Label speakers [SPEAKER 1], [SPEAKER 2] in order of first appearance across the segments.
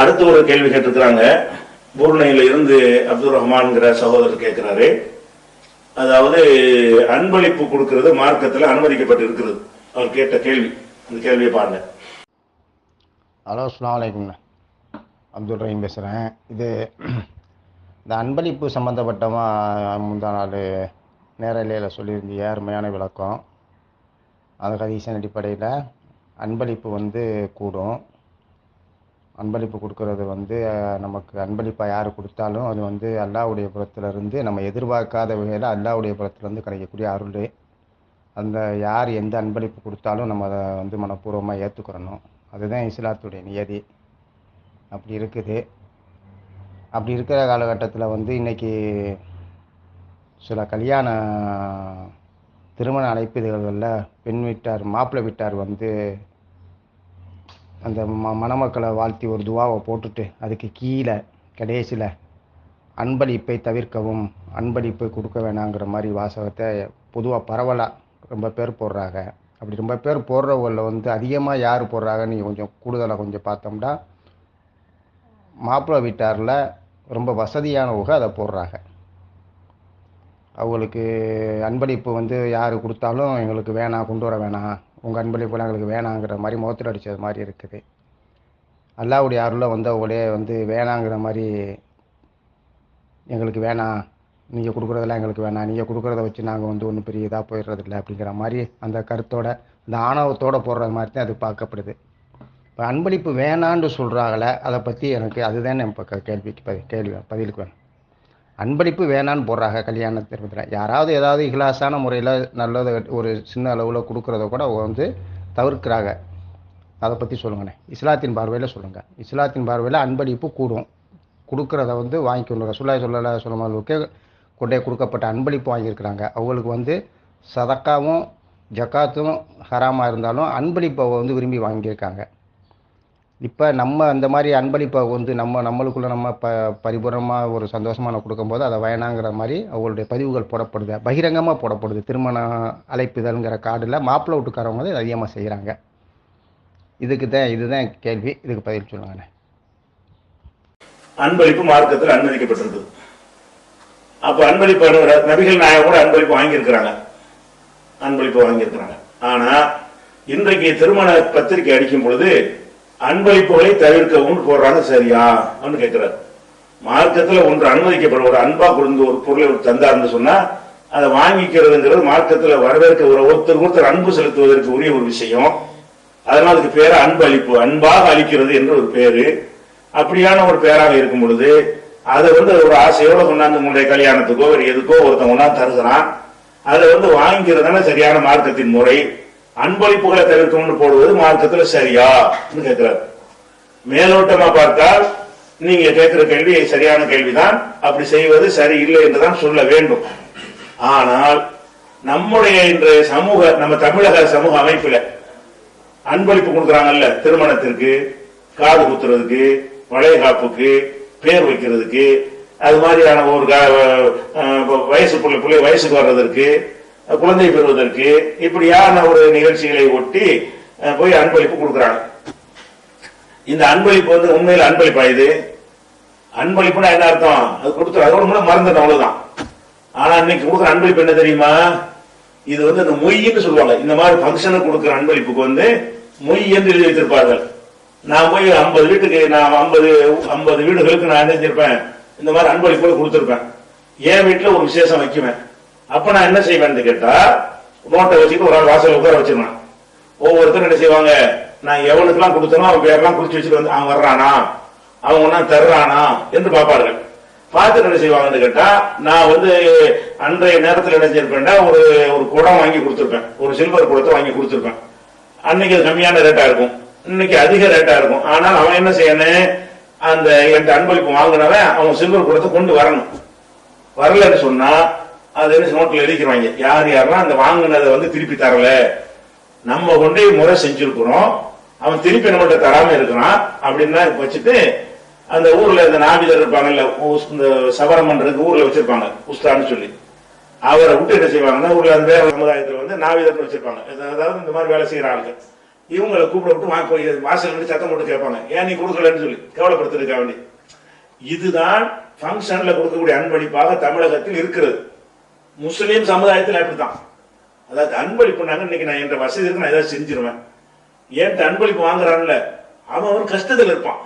[SPEAKER 1] அடுத்து ஒரு கேள்வி கேட்டிருக்கிறாங்க. பூர்ணையில இருந்து அப்துல் ரஹ்மான்ங்கிற சகோதரர் கேட்கிறாரு. அதாவது அன்பளிப்பு கொடுக்கிறது மார்க்கத்தில் அனுமதிக்கப்பட்டு இருக்கிறது. அவர் கேட்ட கேள்வி. அந்த கேள்வியை பாருங்க.
[SPEAKER 2] ஹலோ அஸ்லாம் அப்துல் ரஹீம் பேசுகிறேன் இது இந்த அன்பளிப்பு சம்மந்தப்பட்டமாக முந்தா நாள் நேரலையில் சொல்லியிருந்தீங்க அருமையான விளக்கம். அந்த கதீசன் அடிப்படையில் அன்பளிப்பு வந்து கூடும். அன்பளிப்பு கொடுக்கறது வந்து நமக்கு அன்பளிப்பாக யார் கொடுத்தாலும் அது வந்து அல்லாவுடைய புறத்திலிருந்து நம்ம எதிர்பார்க்காத வகையில் அல்லாவுடைய புறத்திலிருந்து கிடைக்கக்கூடிய அருள் அந்த யார் எந்த அன்பளிப்பு கொடுத்தாலும் நம்ம அதை வந்து மனப்பூர்வமாக ஏற்றுக்கிறணும் அதுதான் இஸ்லாத்துடைய நியதி. அப்படி இருக்குது. அப்படி இருக்கிற காலகட்டத்தில் வந்து இன்னைக்கு சில கல்யாண திருமண அழைப்பிதழ்களில் பெண் வீட்டார் மாப்பிள்ளை வீட்டார் வந்து அந்த ம மணமக்களை வாழ்த்தி ஒரு துவாவை போட்டுட்டு அதுக்கு கீழே கடைசியில் அன்பளிப்பை தவிர்க்கவும் அன்பளிப்பை கொடுக்க வேணாங்கிற மாதிரி வாசகத்தை பொதுவாக பரவலாக ரொம்ப பேர் போடுறாங்க. அப்படி ரொம்ப பேர் போடுறவங்களில் வந்து அதிகமாக யார் போடுறாங்கன்னு நீங்கள் கொஞ்சம் கூடுதலாக கொஞ்சம் பார்த்தோம்னா மாப்பிள்ளை வீட்டாரில் ரொம்ப வசதியானவங்க அதை போடுறாங்க. அவங்களுக்கு அன்பளிப்பு வந்து யார் கொடுத்தாலும் எங்களுக்கு வேணாம் கொண்டு வர வேணாம். உங்கள் அன்பளிப்புலாம் எங்களுக்கு வேணாங்கிற மாதிரி முகத்தில் அடித்தது மாதிரி இருக்குது. அல்லாவுடைய அருளை வந்து அவங்களே வந்து வேணாங்கிற மாதிரி எங்களுக்கு வேணாம் நீங்கள் கொடுக்குறதெல்லாம் எங்களுக்கு வேணாம் நீங்கள் கொடுக்குறத வச்சு நாங்கள் வந்து ஒன்றும் பெரிய இதாக போயிடுறதில்ல அப்படிங்கிற மாதிரி அந்த கருத்தோட அந்த ஆணவத்தோடு போடுற மாதிரி தான் அது பார்க்கப்படுது. இப்போ அன்பளிப்பு வேணான்னு சொல்கிறாங்களே அதை பற்றி எனக்கு அதுதான் இப்போ கேள்விக்கு பதி கேள்வி பதிலுக்கு வேணும் அன்பளிப்பு வேணான்னு போடுறாங்க கல்யாண திருமணத்தில் யாராவது ஏதாவது இகிலாசான முறையில் நல்லதை ஒரு சின்ன அளவில் கொடுக்குறத கூட அவங்க வந்து தவிர்க்கிறாங்க. அதை பற்றி சொல்லுங்கண்ணே. இஸ்லாத்தின் பார்வையில் சொல்லுங்கள் இஸ்லாத்தின் பார்வையில் அன்பளிப்பு கூடும். கொடுக்குறத வந்து வாங்கிக்கணும். ரசூல்லாய் சொல்லலா சொல்லும் கொண்டே கொடுக்கப்பட்ட அன்பளிப்பு வாங்கியிருக்கிறாங்க. அவங்களுக்கு வந்து சதக்காவும் ஜக்காத்தும் ஹராமாக இருந்தாலும் அன்பளிப்பை வந்து விரும்பி வாங்கியிருக்காங்க. இப்போ நம்ம அந்த மாதிரி அன்பளிப்பை வந்து நம்ம நம்மளுக்குள்ள நம்ம ப பரிபூர்ணமாக ஒரு சந்தோஷமான கொடுக்கும்போது அதை வேணாங்கிற மாதிரி அவங்களுடைய பதிவுகள் போடப்படுது. பகிரங்கமாக போடப்படுது. திருமண அழைப்புதல்ங்கிற கார்டில் மாப்பிள்ளை வீட்டுக்காரவங்க தான் அதிகமாக செய்கிறாங்க இதுக்கு தான் இதுதான் கேள்வி. இதுக்கு பதில் சொல்லுங்கண்ணே.
[SPEAKER 1] அன்பளிப்பு மார்க்கத்தில் அனுமதிக்கப்பட்டிருக்குது அப்போ அன்பளிப்பு நபிகள் நாயகம் கூட அன்பளிப்பு வாங்கியிருக்கிறாங்க. அன்பளிப்பு வாங்கியிருக்கிறாங்க. ஆனால் இன்றைக்கு திருமண பத்திரிகை அடிக்கும் பொழுது அன்பளிப்புகளை தவிர்க்கவும் போடுறாங்க சரியா? அப்படின்னு கேட்கிறார். மார்க்கத்துல ஒன்று அனுமதிக்கப்படும். ஒரு அன்பா கொடுத்து ஒரு பொருளை ஒரு தந்தார்னு சொன்னா அதை வாங்கிக்கிறதுங்கிறது மார்க்கத்துல வரவேற்க ஒரு ஒருத்தர் ஒருத்தர் அன்பு செலுத்துவதற்கு உரிய ஒரு விஷயம். அதனால அதுக்கு பேர அன்பு அளிப்பு அன்பாக அளிக்கிறது என்று ஒரு பேரு. அப்படியான ஒரு பேராக இருக்கும் பொழுது அதை வந்து ஒரு ஆசையோட கொண்டாந்து உங்களுடைய கல்யாணத்துக்கோ ஒரு எதுக்கோ ஒருத்தன் கொண்டாந்து தருகிறான். அதை வந்து வாங்கிக்கிறதுனால சரியான மார்க்கத்தின் முறை. அன்பளிப்புகளை தவிர்க்கணும்னு போடுவது மார்க்கத்துல சரியா? கேட்கிறார். மேலோட்டமா பார்த்தால் நீங்க கேட்கிற கேள்வி சரியான கேள்விதான். அப்படி செய்வது சரி இல்லை என்றுதான் சொல்ல வேண்டும். ஆனால் நம்முடைய இன்றைய சமூக நம்ம தமிழக சமூக அமைப்புல அன்பளிப்பு கொடுக்குறாங்கல்ல திருமணத்திற்கு காது குத்துறதுக்கு வளையகாப்புக்கு பேர் வைக்கிறதுக்கு அது மாதிரியான ஒரு கா- வயசு பிள்ளை பிள்ளை வயசுக்கு வர்றதற்கு குழந்தை பெறுவதற்கு இப்படியான ஒரு நிகழ்ச்சிகளை ஒட்டி போய் அன்பளிப்பு கொடுக்குறாங்க. இந்த அன்பளிப்பு வந்து உண்மையில் அன்பளிப்பா இது? அன்பளிப்புனா என்ன அர்த்தம்? அது கொடுத்து அதோட கூட மறந்துட்டோம் அவ்வளவுதான். ஆனா இன்னைக்கு கொடுக்குற அன்பளிப்பு என்ன தெரியுமா? இது வந்து இந்த மொய்ன்னு சொல்லுவாங்க. இந்த மாதிரி ஃபங்க்ஷனுக்கு கொடுக்குற அன்பளிப்புக்கு வந்து மொய் என்று எழுதி வைத்திருப்பார்கள். நான் போய் ஐம்பது வீட்டுக்கு நான் ஐம்பது ஐம்பது வீடுகளுக்கு நான் என்ன செஞ்சிருப்பேன்? இந்த மாதிரி அன்பளிப்போடு கொடுத்துருப்பேன். என் வீட்டில் ஒரு விசேஷம் வைக்குவேன். அப்ப நான் என்ன செய்வேன்னு கேட்டா நோட்டை வச்சுட்டு ஒரு ஆள் வாசல் உட்கார வச்சிருந்தான் ஒவ்வொருத்தரும் என்ன செய்வாங்க நான் எவனுக்கெல்லாம் கொடுத்தனோ அவன் பேரெல்லாம் குறிச்சு வச்சுட்டு வந்து அவன் வர்றானா? அவன் ஒன்னா தர்றானா? என்று பார்ப்பார்கள். பார்த்துட்டு என்ன செய்வாங்கன்னு கேட்டா நான் வந்து அன்றைய நேரத்தில் என்ன செய்யிருப்பேன்டா ஒரு ஒரு குடம் வாங்கி கொடுத்துருப்பேன். ஒரு சில்வர் குடத்தை வாங்கி கொடுத்துருப்பேன். அன்னைக்கு அது கம்மியான ரேட்டா இருக்கும். இன்னைக்கு அதிக ரேட்டா இருக்கும். ஆனால் அவன் என்ன செய்யணும் அந்த என்கிட்ட அன்பளிப்பு வாங்கினவன் அவன் சில்வர் குடத்தை கொண்டு வரணும். வரலன்னு சொன்னா அது என்ன நோட்ல எழுதிக்கிறாங்க யார் யாரெல்லாம் அந்த வாங்கினதை வந்து திருப்பி தரல நம்ம கொண்டே முறை செஞ்சிருக்கிறோம் அவன் திருப்பி நம்மகிட்ட தராம இருக்கிறான் அப்படின்னா வச்சுட்டு அந்த ஊர்ல இந்த நாவிதர் இருப்பாங்கல்ல இந்த சவரம் ஊர்ல வச்சிருப்பாங்க உஸ்தான்னு சொல்லி. அவரை விட்டு என்ன செய்வாங்கன்னா ஊர்ல அந்த வேற சமுதாயத்தில் வந்து நாவிதர் வச்சிருப்பாங்க. அதாவது இந்த மாதிரி வேலை செய்யற ஆளுங்க இவங்களை கூப்பிட விட்டு வாங்க போய் வாசல் வந்து சத்தம் போட்டு கேட்பாங்க. ஏன் நீ கொடுக்கலன்னு சொல்லி கேவலப்படுத்திருக்க வேண்டி. இதுதான் ஃபங்க்ஷன்ல கொடுக்கக்கூடிய அன்பளிப்பாக தமிழகத்தில் இருக்கிறது. முஸ்லீம் சமுதாயத்தில் அப்படித்தான். அதாவது அன்பளிப்புனாங்க இன்னைக்கு நான் என்ற வசதி இருக்கு நான் ஏதாவது செஞ்சிருவேன். ஏன் அன்பளிப்பு வாங்குறான்ல? அவன் அவன் கஷ்டத்தில் இருப்பான்.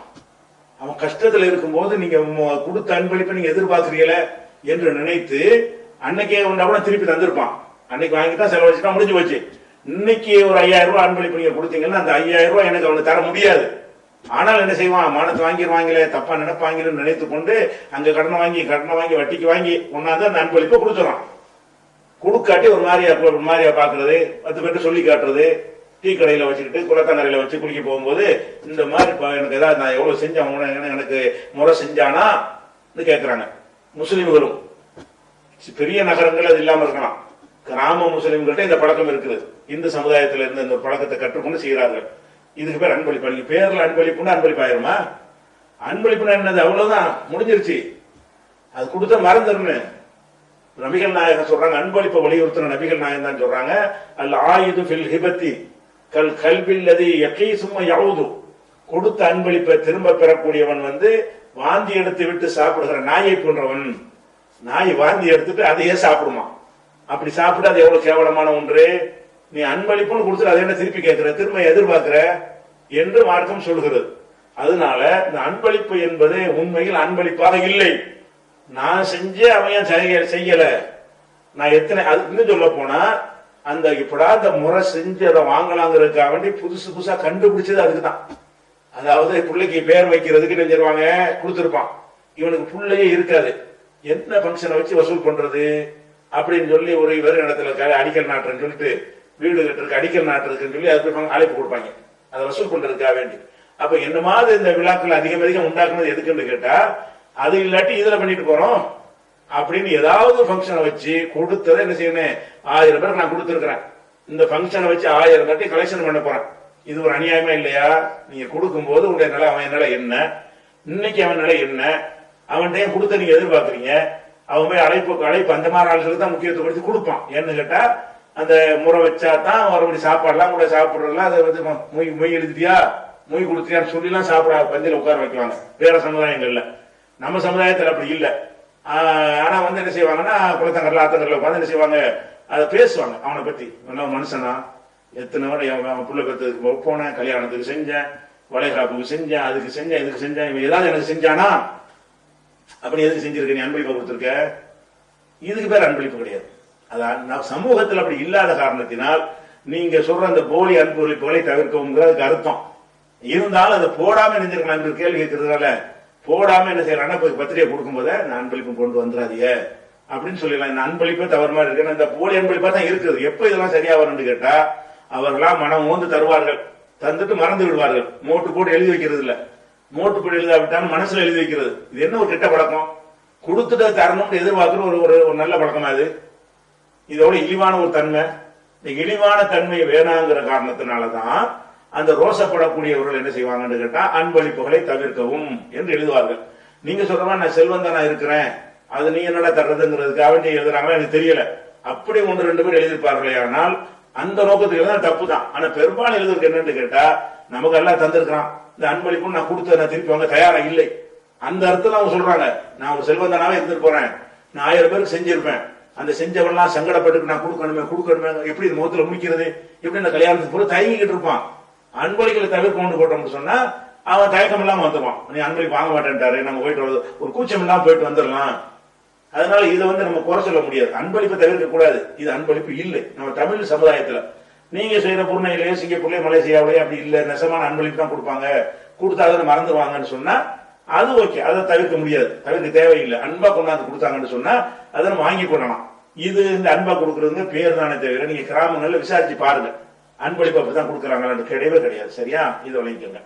[SPEAKER 1] அவன் கஷ்டத்தில் இருக்கும்போது நீங்க கொடுத்த அன்பளிப்பை நீங்க எதிர்பார்க்குறீங்கள என்று நினைத்து அன்னைக்கே உண்டா கூட திருப்பி தந்திருப்பான். அன்னைக்கு வாங்கிட்டா செலவழிச்சுட்டா முடிஞ்சு போச்சு. இன்னைக்கு ஒரு ஐயாயிரம் ரூபாய் அன்பளிப்பு நீங்க கொடுத்தீங்கன்னா அந்த ஐயாயிரம் ரூபாய் எனக்கு அவனுக்கு தர முடியாது. ஆனால் என்ன செய்வான்? மானத்தை வாங்கிடுவாங்களே தப்பா நினைப்பாங்கன்னு நினைத்து கொண்டு அங்க கடனை வாங்கி கடனை வாங்கி வட்டிக்கு வாங்கி ஒன்னாந்து அந்த அன்பளிப்பை கொடுத்துறான். கொடுக்காட்டி ஒரு மாதிரியா ஒரு மாதிரியா பாக்குறது பத்து பேர்ட்ட சொல்லி காட்டுறது டீ கடையில வச்சுக்கிட்டு குளத்தங்கரையில வச்சு குளிக்க போகும்போது இந்த மாதிரி எனக்கு ஏதாவது நான் எவ்வளவு செஞ்சேன் எனக்கு முறை செஞ்சானா? கேட்கிறாங்க முஸ்லிம்களும். சி- பெரிய நகரங்கள் அது இல்லாம இருக்கலாம். கிராம முஸ்லிம்கள்ட்ட இந்த பழக்கம் இருக்குது. இந்து சமுதாயத்துல இருந்து இந்த பழக்கத்தை கற்றுக்கொண்டு செய்கிறார்கள். இதுக்கு பேர் அன்பளிப்பு. நீங்க பேர்ல அன்பளிப்புன்னு அன்பளிப்பாயிருமா அன்பளிப்புனா என்னது? அவ்வளவுதான். முடிஞ்சிருச்சு. அது கொடுத்தா மறந்துடணும் நபிகள் நாயகம் சொல்றாங்க அன்பளிப்பை வலியுறுத்தின நபிகள் நாயகம் தான் சொல்றாங்க அல் ஆயுது ஃபில் ஹிபத்தி கல் கல்வில்லதி எக்கை சும்மா யாவது. கொடுத்த அன்பளிப்பை திரும்ப பெறக்கூடியவன் வந்து வாந்தி எடுத்து விட்டு சாப்பிடுகிற நாயை போன்றவன். நாய் வாந்தி எடுத்துட்டு அதையே சாப்பிடுமா? அப்படி சாப்பிட்டு அது எவ்வளவு கேவலமான ஒன்று? நீ அன்பளிப்புன்னு கொடுத்துட்டு அதை என்ன திருப்பி கேட்கிற? திரும்ப எதிர்பார்க்கிற? என்று மார்க்கம் சொல்கிறது. அதனால இந்த அன்பளிப்பு என்பது உண்மையில் அன்பளிப்பாக இல்லை. நான் செஞ்சு அவன் ஏன் செய்ய- செய்யல. நான் எத்தனை அது இன்னும் சொல்ல போனா அந்த இப்படா அந்த முறை செஞ்சு அதை வாங்கலாங்கிறதுக்காக வேண்டி புதுசு புதுசா கண்டுபிடிச்சது அதுக்கு தான் அதாவது பிள்ளைக்கு பேர் வைக்கிறதுக்கு நினைச்சிருவாங்க கொடுத்துருப்பான். இவனுக்கு பிள்ளையே இருக்காது. என்ன ஃபங்க்ஷனை வச்சு வசூல் பண்றது? அப்படின்னு சொல்லி ஒரு இவர் இடத்துல க- அடிக்கல் நாட்டுறேன்னு சொல்லிட்டு வீடு கட்டுறதுக்கு அடிக்கல் நாட்டுறதுக்குன்னு சொல்லி அதுக்கு அழைப்பு கொடுப்பாங்க. அதை வசூல் பண்றதுக்காக வேண்டி. அப்ப என்ன மாதிரி இந்த விழாக்கள் அதிகம் அதிகம் உண்டாக்குனது எதுக்குன்னு கேட்டா அது இல்லாட்டி இதுல பண்ணிட்டு போறோம். அப்படின்னு ஏதாவது ஃபங்க்ஷனை வச்சு கொடுத்ததை என்ன செய்யணும்? ஆயிரம் பேருக்கு நான் கொடுத்துருக்கிறேன். இந்த ஃபங்க்ஷனை வச்சு ஆயிரம் கட்டி கலெக்ஷன் பண்ண போறேன். இது ஒரு அநியாயமா இல்லையா? நீங்க கொடுக்கும்போது உங்களுடைய நிலை அவன் நிலை என்ன? இன்னைக்கு அவன் நிலை என்ன? அவன்கிட்ட ஏன் கொடுத்த நீங்க எதிர்பார்க்குறீங்க? அவன் போய் அழைப்பு அழைப்பு அந்த மாதிரி ஆளுகளுக்கு தான் முக்கியத்துவப்படுத்தி கொடுப்பான். ஏன்னு கேட்டா அந்த முறை வச்சா தான் மறுபடி சாப்பாடுலாம் கூட சாப்பிட்றதுலாம் அதை வந்து மொய் மொய் எழுதிட்டியா? மொய் கொடுத்தியான்னு சொல்லிலாம் சாப்பிட பந்தியில் உட்கார வைக்குவாங்க வேற சமுதாயங்கள்ல. நம்ம சமுதாயத்தில் அப்படி இல்லை. ஆனால் வந்து என்ன செய்வாங்கன்னா குளத்தங்கரில் ஆத்தங்கரில் உட்காந்து என்ன செய்வாங்க? அதை பேசுவாங்க அவனை பற்றி நல்ல மனுஷனா? எத்தனை வரை அவன் பிள்ளை பெற்றதுக்கு போனேன் கல்யாணத்துக்கு செஞ்சேன் வளைகாப்புக்கு செஞ்சேன் அதுக்கு செஞ்சேன் இதுக்கு செஞ்சேன் இவன் ஏதாவது எனக்கு செஞ்சானா? அப்படி எதுக்கு செஞ்சிருக்க? நீ அன்பளிப்பை கொடுத்துருக்க? இதுக்கு பேர் அன்பளிப்பு கிடையாது. அதான் நான் சமூகத்தில் அப்படி இல்லாத காரணத்தினால் நீங்க சொல்ற அந்த போலி அன்பளிப்புகளை தவிர்க்கவுங்கிறதுக்கு அர்த்தம். இருந்தாலும் அதை போடாம நினைஞ்சிருக்கலாம் என்று கேள்வி கேட்கறதுனால போடாம என்ன செய்யறான்னா போய் பத்திரிகை கொடுக்கும்போது நான் அன்பளிப்பு கொண்டு வந்துடாதீங்க அப்படின்னு சொல்லிடலாம். இந்த அன்பளிப்பே தவறு மாதிரி இருக்கு. இந்த போலி அன்பளிப்பா தான் இருக்குது. எப்ப இதெல்லாம் சரியா வரும்னு கேட்டா அவர்களாம் மனம் ஓந்து தருவார்கள். தந்துட்டு மறந்து விடுவார்கள். மோட்டு போட்டு எழுதி வைக்கிறது இல்ல. மோட்டு போட்டு எழுதாவிட்டாலும் மனசுல எழுதி வைக்கிறது. இது என்ன ஒரு கெட்ட பழக்கம்? கொடுத்துட்டு தரணும்னு எதிர்பார்க்கிற ஒரு ஒரு ஒரு நல்ல பழக்கமா இது? இதோட இழிவான ஒரு தன்மை. இந்த இழிவான தன்மை வேணாங்கிற காரணத்தினாலதான் அந்த ரோசப்படக்கூடியவர்கள் என்ன செய்வாங்கன்னு கேட்டா அன்பளிப்புகளை தவிர்க்கவும் என்று எழுதுவார்கள். நீங்க சொல்ற மாதிரி நான் செல்வந்தானா இருக்கிறேன். அது நீ என்னடா தர்றதுங்கிறதுக்காக வேண்டி எழுதுறாங்களா எனக்கு தெரியல. அப்படி ஒன்று ரெண்டு பேர் எழுதியிருப்பார்களே ஆனால் அந்த நோக்கத்துக்கு தான் தப்பு தான் ஆனா பெரும்பாலும் எழுதுறதுக்கு என்னன்னு கேட்டா நமக்கு எல்லாம் தந்திருக்கிறான். இந்த அன்பளிப்பு நான் கொடுத்த நான் திருப்பி வாங்க தயாரா? இல்லை. அந்த அர்த்தம் அவங்க சொல்றாங்க நான் ஒரு செல்வந்தனாவே இருந்துட்டு போறேன். நான் ஆயிரம் பேருக்கு செஞ்சிருப்பேன். அந்த செஞ்சவன்லாம் சங்கடப்பட்டு நான் கொடுக்கணுமே கொடுக்கணுமே எப்படி இது முகத்துல முடிக்கிறது? எப்படி இந்த கல்யாணத்துக்கு போல தயங்கிக்கிட்டு இருப்பான். அன்பளிகளை தவிர்க்க கொண்டு போட்டோம்னு சொன்னா அவன் தயக்கம் இல்லாம வந்துருவான். நீ அன்பளிப்பு வாங்க மாட்டேன்ட்டாரு நம்ம போயிட்டு வருது ஒரு கூச்சம் இல்லாம போயிட்டு வந்துடலாம். அதனால இதை வந்து நம்ம குறை சொல்ல முடியாது. அன்பளிப்பை தவிர்க்க கூடாது. இது அன்பளிப்பு இல்லை. நம்ம தமிழ் சமுதாயத்துல நீங்க செய்யற புருணையிலேயே சிங்கப்பூர்லயே மலேசியாவிலேயே அப்படி இல்லை. நெசமான அன்பளிப்பு தான் கொடுப்பாங்க. கொடுத்தா அதை மறந்துடுவாங்கன்னு சொன்னா அது ஓகே. அதை தவிர்க்க முடியாது. தவிர்க்க தேவையில்லை. அன்பா கொண்டாந்து கொடுத்தாங்கன்னு சொன்னா அதை நம்ம வாங்கி கொள்ளலாம். இது இந்த அன்பா கொடுக்கறதுங்க பேர் தானே தவிர நீங்க கிராமங்கள்ல விசாரிச்சு பாருங்க. அன்பளிப்பு அப்படிதான் கொடுக்குறாங்களான்னு கிடையவே கிடையாது. சரியா? இது விளங்கிக்கோங்க.